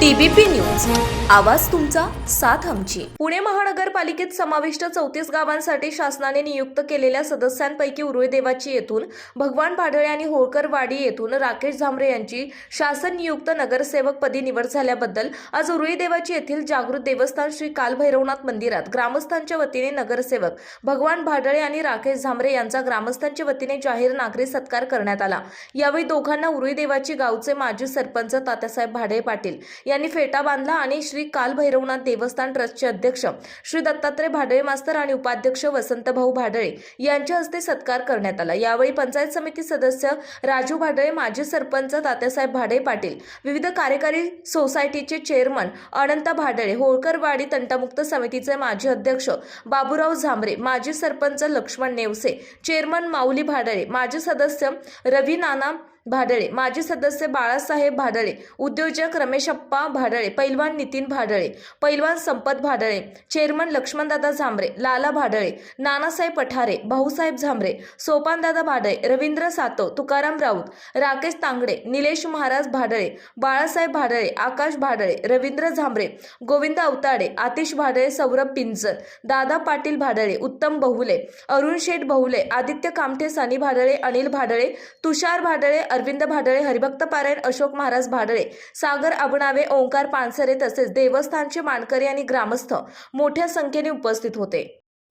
TBP news. आवाज तुमचा साथ आमची. पुणे महानगरपालिकेत समाविष्ट चौतीस गावांसाठी शासनाने नियुक्त केलेल्या सदस्यांपैकी उरुळे देवाची येथून भगवान भाडळे आणि होळकर वाडी येथून राकेश झांबरे यांची शासन नियुक्त नगरसेवक पदी निवड झाल्याबद्दल आज उरुळी देवाची येथील जागृत देवस्थान श्री कालभैरवनाथ मंदिरात ग्रामस्थांच्या वतीने नगरसेवक भगवान भाडळे आणि राकेश झांबरे यांचा ग्रामस्थांच्या वतीने जाहीर नागरी सत्कार करण्यात आला. यावेळी दोघांना उरुळी देवाची गावचे माजी सरपंच तात्यासाहेब भाडे पाटील यांनी फेटा बांधला आणि श्री कालभैरवनाथ देवस्थान ट्रस्टचे अध्यक्ष श्री दत्तात्रय भाडळे मास्तर आणि उपाध्यक्ष वसंतभाऊ भाडळे यांच्या हस्ते सत्कार करण्यात आला. यावेळी पंचायत समिती सदस्य राजू भाडळे माजी सरपंच तात्यासाहेब भाडे पाटील विविध कार्यकारी सोसायटीचे चेअरमन अनंत भाडळे होळकरवाडी तंटामुक्त समितीचे माजी अध्यक्ष बाबूराव झांबरे माजी सरपंच लक्ष्मण नेवसे चेअरमन माऊली भाडळे माजी सदस्य रवी नाना भाडळे. माजी सदस्य बाळासाहेब भाडळे उद्योजक रमेशप्पा भाडळे पैलवान नितीन भाडळे पैलवान संपत भाडळे चेअरमन लक्ष्मणदादा झांबरे लाला भाडळे नानासाहेब पठारे भाऊसाहेब झांबरे सोपानदादा भाडळे रवींद्र सातव तुकाराम राऊत राकेश तांगडे निलेश महाराज भाडळे बाळासाहेब भाडळे आकाश भाडळे रवींद्र झांबरे गोविंद अवताडे आतिश भाडळे सौरभ पिंजर दादा पाटील भाडळे उत्तम बहुले अरुण शेठ बहुले आदित्य कामठे सनी भाडळे अनिल भाडळे तुषार भाडळे अरविंद भाडळे हरिभक्त पारायण अशोक महाराज भाडळे सागर अबणावे ओंकार पानसरे तसेच देवस्थानचे मानकरी आणि ग्रामस्थ मोठ्या संख्येने उपस्थित होते.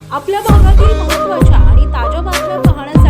आपल्या भागातील महत्त्वाच्या आणि ताज्या बातम्या पाहण्यासाठी